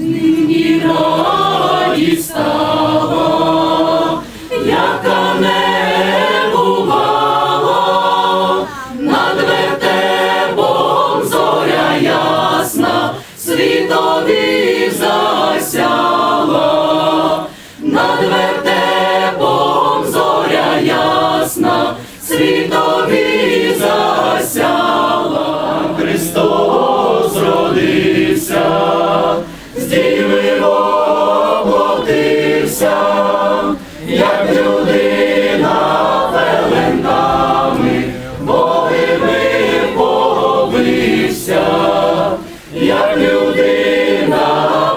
Нині радість стала, яка не над вертепом зоря ясна, світові засяла, над вертепом зоря ясна, світові засяла, як людина пеленками, богими побився, як людина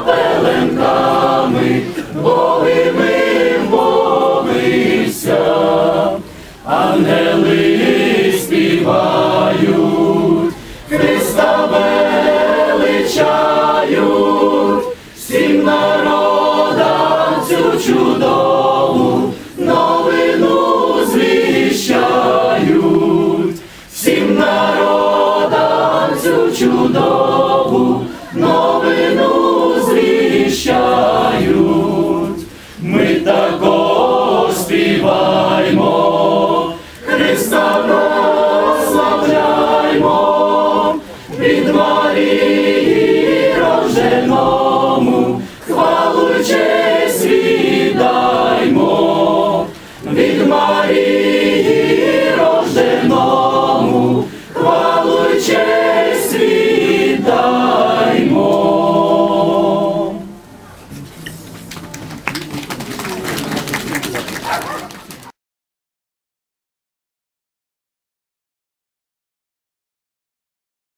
пеленками, богими побився, ангели співають, Христа величають, всім народам цю чудову новину звіщають. Ми також співаємо Христа.